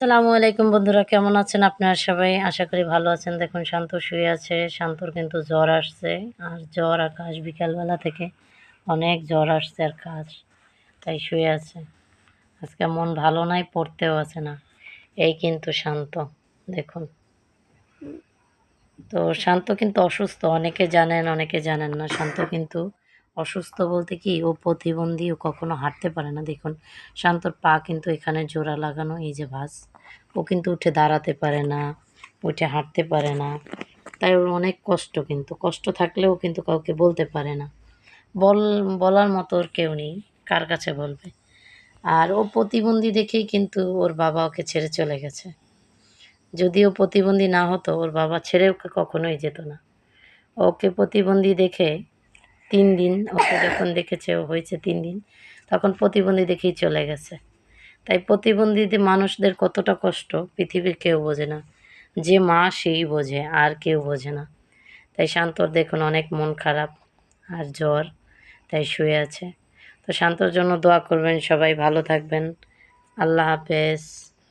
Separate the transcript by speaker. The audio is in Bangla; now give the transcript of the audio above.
Speaker 1: আসসালামু আলাইকুম বন্ধুরা, কেমন আছেন আপনারা সবাই? আশা করি ভালো আছেন। দেখুন, শান্ত শুয়ে আছে। শান্তর কিন্তু জ্বর আসছে। আর জ্বর আর কাশ বিকালবেলা থেকে অনেক জ্বর আসছে আর কাশ তাই শুয়ে আছে। আজকে মন ভালো নাই, পড়তেও আছে না। এই কিন্তু শান্ত, দেখুন। তো শান্ত কিন্তু অসুস্থ, অনেকে জানেন অনেকে জানেন না। শান্ত কিন্তু অসুস্থ বলতে কি ও প্রতিবন্ধী ও কখনো হাঁটতে পারে না। দেখুন, শান্তর পা কিন্তু এখানে জোড়া লাগানো, এই যে ভাস ও কিন্তু উঠে দাঁড়াতে পারে না, উঠে হাঁটতে পারে না। তাই ওর অনেক কষ্ট কিন্তু, কষ্ট থাকলেও কিন্তু কাউকে বলতে পারে না। বল, বলার মতো ওর কেউ নেই, কার কাছে বলবে? আর ও প্রতিবন্ধী দেখেই কিন্তু ওর বাবা ওকে ছেড়ে চলে গেছে। যদিও প্রতিবন্ধী না হতো, ওর বাবা ছেড়ে ওকে কখনোই যেত না। ওকে প্রতিবন্ধী দেখে তিন দিন ওকে যখন দেখেছে, ও হয়েছে তিন দিন, তখন প্রতিবন্ধী দেখেই চলে গেছে। তাই প্রতিবন্ধীদের মানুষদের কতটা কষ্ট পৃথিবীর কেউ বোঝে না। যে মা সেই বোঝে, আর কেউ বোঝে না। তাই শান্তর দেখুন অনেক মন খারাপ আর জ্বর, তাই শুয়ে আছে। তো শান্তর জন্য দোয়া করবেন, সবাই ভালো থাকবেন। আল্লাহ হাফেজ।